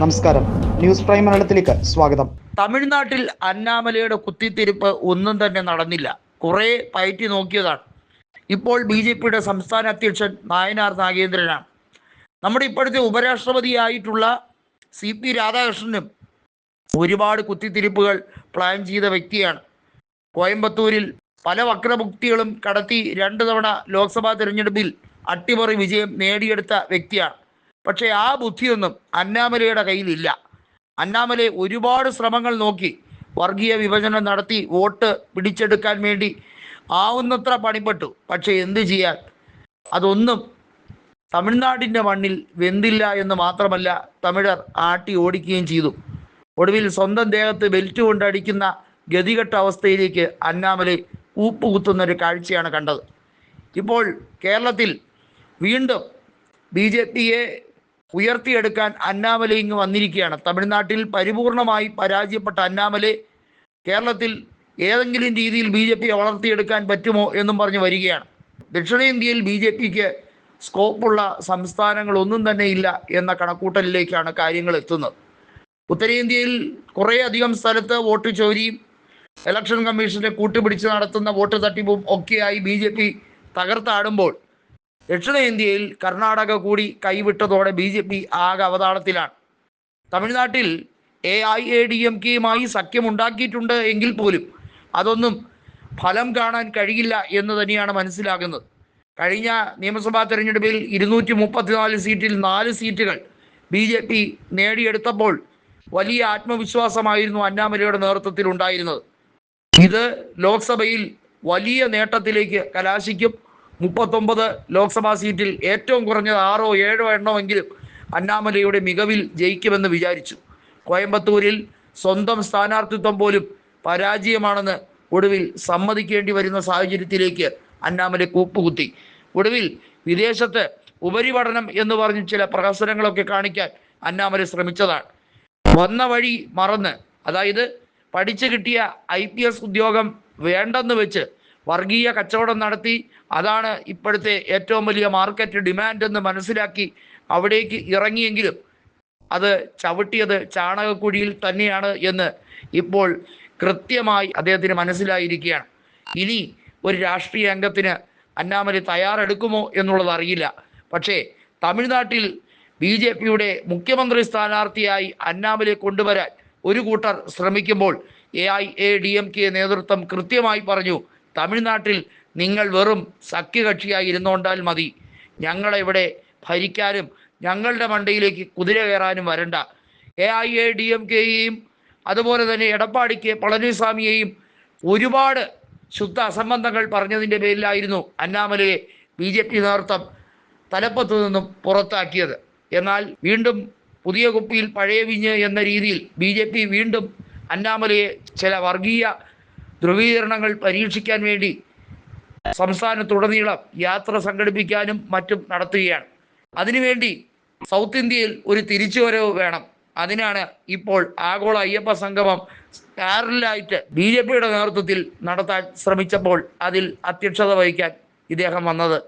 നമസ്കാരം. News prime മലയാളത്തിലേക്ക് സ്വാഗതം. തമിഴ്നാട്ടിൽ അന്നാമലയുടെ കുത്തിത്തിരിപ്പ് ഒന്നും തന്നെ നടന്നില്ല. കുറെ പയറ്റി നോക്കിയതാണ്. ഇപ്പോൾ ബി ജെ പിയുടെ സംസ്ഥാന അധ്യക്ഷൻ നായനാർ നാഗേന്ദ്രനാണ്. നമ്മുടെ ഇപ്പോഴത്തെ ഉപരാഷ്ട്രപതിയായിട്ടുള്ള സി പി രാധാകൃഷ്ണനും ഒരുപാട് കുത്തിത്തിരിപ്പുകൾ പ്ലാൻ ചെയ്ത വ്യക്തിയാണ്. കോയമ്പത്തൂരിൽ പല വക്രമുക്തികളും കടത്തി രണ്ട് തവണ ലോക്സഭാ തിരഞ്ഞെടുപ്പിൽ അട്ടിമറി വിജയം നേടിയെടുത്ത വ്യക്തിയാണ്. പക്ഷേ ആ ബുദ്ധിയൊന്നും അന്നാമലയുടെ കയ്യിലില്ല. അന്നാമലെ ഒരുപാട് ശ്രമങ്ങൾ നോക്കി വർഗീയ വിഭജനം നടത്തി വോട്ട് പിടിച്ചെടുക്കാൻ വേണ്ടി ആവുന്നത്ര പണിപ്പെട്ടു. പക്ഷേ എന്ത് ചെയ്യാൻ? അതൊന്നും തമിഴ്നാടിന്റെ മണ്ണിൽ വെന്തില്ല എന്ന് മാത്രമല്ല തമിഴർ ആട്ടി ഓടിക്കുകയും ചെയ്തു. ഒടുവിൽ സ്വന്തം ദേഹത്ത് ബെൽറ്റ് കൊണ്ടടിക്കുന്ന ഗതികെട്ട അവസ്ഥയിലേക്ക് അന്നാമലെ ഊപ്പുകുത്തുന്ന ഒരു കാഴ്ചയാണ് കണ്ടത്. ഇപ്പോൾ കേരളത്തിൽ വീണ്ടും ബി ജെ പിയെ ഉയർത്തിയെടുക്കാൻ അന്നാമലെ ഇങ്ങ് വന്നിരിക്കുകയാണ്. തമിഴ്നാട്ടിൽ പരിപൂർണമായി പരാജയപ്പെട്ട അന്നാമലെ കേരളത്തിൽ ഏതെങ്കിലും രീതിയിൽ ബി ജെ പിയെ വളർത്തിയെടുക്കാൻ പറ്റുമോ എന്നും പറഞ്ഞ് വരികയാണ്. ദക്ഷിണേന്ത്യയിൽ ബി ജെ പിക്ക് സ്കോപ്പുള്ള സംസ്ഥാനങ്ങളൊന്നും തന്നെ ഇല്ല എന്ന കണക്കൂട്ടലിലേക്കാണ് കാര്യങ്ങൾ എത്തുന്നത്. ഉത്തരേന്ത്യയിൽ കുറേ അധികം സ്ഥലത്ത് വോട്ട് ചോരിയും ഇലക്ഷൻ കമ്മീഷനെ കൂട്ടുപിടിച്ച് നടത്തുന്ന വോട്ട് തട്ടിപ്പും ഒക്കെയായി ബി ജെ പി തകർത്താടുമ്പോൾ ദക്ഷിണേന്ത്യയിൽ കർണാടക കൂടി കൈവിട്ടതോടെ ബി ജെ പി ആകെ അവതാളത്തിലാണ്. തമിഴ്നാട്ടിൽ A I A D M കെയുമായി സഖ്യമുണ്ടാക്കിയിട്ടുണ്ട് എങ്കിൽ പോലും അതൊന്നും ഫലം കാണാൻ കഴിയില്ല എന്ന് തന്നെയാണ് മനസ്സിലാകുന്നത്. കഴിഞ്ഞ നിയമസഭാ തെരഞ്ഞെടുപ്പിൽ ഇരുന്നൂറ്റി മുപ്പത്തിനാല് സീറ്റിൽ നാല് സീറ്റുകൾ ബി ജെ പി നേടിയെടുത്തപ്പോൾ വലിയ ആത്മവിശ്വാസമായിരുന്നു അന്നാമലയുടെ നേതൃത്വത്തിൽ ഉണ്ടായിരുന്നത്. ഇത് ലോക്സഭയിൽ വലിയ നേട്ടത്തിലേക്ക് കലാശിക്കും. മുപ്പത്തൊമ്പത് ലോക്സഭാ സീറ്റിൽ ഏറ്റവും കുറഞ്ഞത് ആറോ ഏഴോ എണ്ണമെങ്കിലും അന്നാമലയുടെ മികവിൽ ജയിക്കുമെന്ന് വിചാരിച്ചു. കോയമ്പത്തൂരിൽ സ്വന്തം സ്ഥാനാർത്ഥിത്വം പോലും പരാജയമാണെന്ന് ഒടുവിൽ സമ്മതിക്കേണ്ടി വരുന്ന സാഹചര്യത്തിലേക്ക് അന്നാമല കൂപ്പുകുത്തി. ഒടുവിൽ വിദേശത്ത് ഉപരിപഠനം എന്ന് പറഞ്ഞ് ചില പ്രഹസനങ്ങളൊക്കെ കാണിക്കാൻ അന്നാമല ശ്രമിച്ചതാണ്. വന്ന വഴി മറന്ന് അതായത് പഠിച്ചു കിട്ടിയ ഐ പി എസ് ഉദ്യോഗം വേണ്ടെന്ന് വെച്ച് വർഗീയ കച്ചവടം നടത്തി അതാണ് ഇപ്പോഴത്തെ ഏറ്റവും വലിയ മാർക്കറ്റ് ഡിമാൻഡ് എന്ന് മനസ്സിലാക്കി അവിടേക്ക് ഇറങ്ങിയെങ്കിലും അത് ചവിട്ടിയത് ചാണകക്കുഴിയിൽ തന്നെയാണ് എന്ന് ഇപ്പോൾ കൃത്യമായി അദ്ദേഹത്തിന് മനസ്സിലായിരിക്കുകയാണ്. ഇനി ഒരു രാഷ്ട്രീയ അംഗത്തിന് അന്നാമലി തയ്യാറെടുക്കുമോ എന്നുള്ളത് അറിയില്ല. പക്ഷേ തമിഴ്നാട്ടിൽ ബി ജെ പിയുടെ മുഖ്യമന്ത്രി സ്ഥാനാർത്ഥിയായി അന്നാമലെ കൊണ്ടുവരാൻ ഒരു കൂട്ടർ ശ്രമിക്കുമ്പോൾ A I A D M K നേതൃത്വം കൃത്യമായി പറഞ്ഞു തമിഴ്നാട്ടിൽ നിങ്ങൾ വെറും സഖ്യകക്ഷിയായി ഇരുന്നുകൊണ്ടാൽ മതി. ഞങ്ങളെ ഇവിടെ ഭരിക്കാനും ഞങ്ങളുടെ മണ്ടയിലേക്ക് കുതിര കയറാനും വരണ്ട. A I A D M കെയെയും അതുപോലെ തന്നെ എടപ്പാടിക്ക് പളനിസ്വാമിയെയും ഒരുപാട് ശുദ്ധ അസംബന്ധങ്ങൾ പറഞ്ഞതിന്റെ പേരിലായിരുന്നു അന്നാമലയെ ബി ജെ പി നേതൃത്വം തലപ്പത്തു നിന്നും പുറത്താക്കിയത്. എന്നാൽ വീണ്ടും പുതിയ കുപ്പിയിൽ പഴയ വിഞ്ഞ് എന്ന രീതിയിൽ ബി വീണ്ടും അന്നാമലയെ ചില വർഗീയ ധ്രുവീകരണങ്ങൾ പരീക്ഷിക്കാൻ വേണ്ടി സംസ്ഥാനത്തുടനീളം യാത്ര സംഘടിപ്പിക്കാനും മറ്റും നടത്തുകയാണ്. അതിനുവേണ്ടി സൗത്ത് ഇന്ത്യയിൽ ഒരു തിരിച്ചുവരവ് വേണം. അതിനാണ് ഇപ്പോൾ ആഗോള അയ്യപ്പ സംഗമം പാരലായിട്ട് ബി ജെ പിയുടെ നേതൃത്വത്തിൽ നടത്താൻ ശ്രമിച്ചപ്പോൾ അതിൽ അധ്യക്ഷത വഹിക്കാൻ ഇദ്ദേഹം വന്നത്.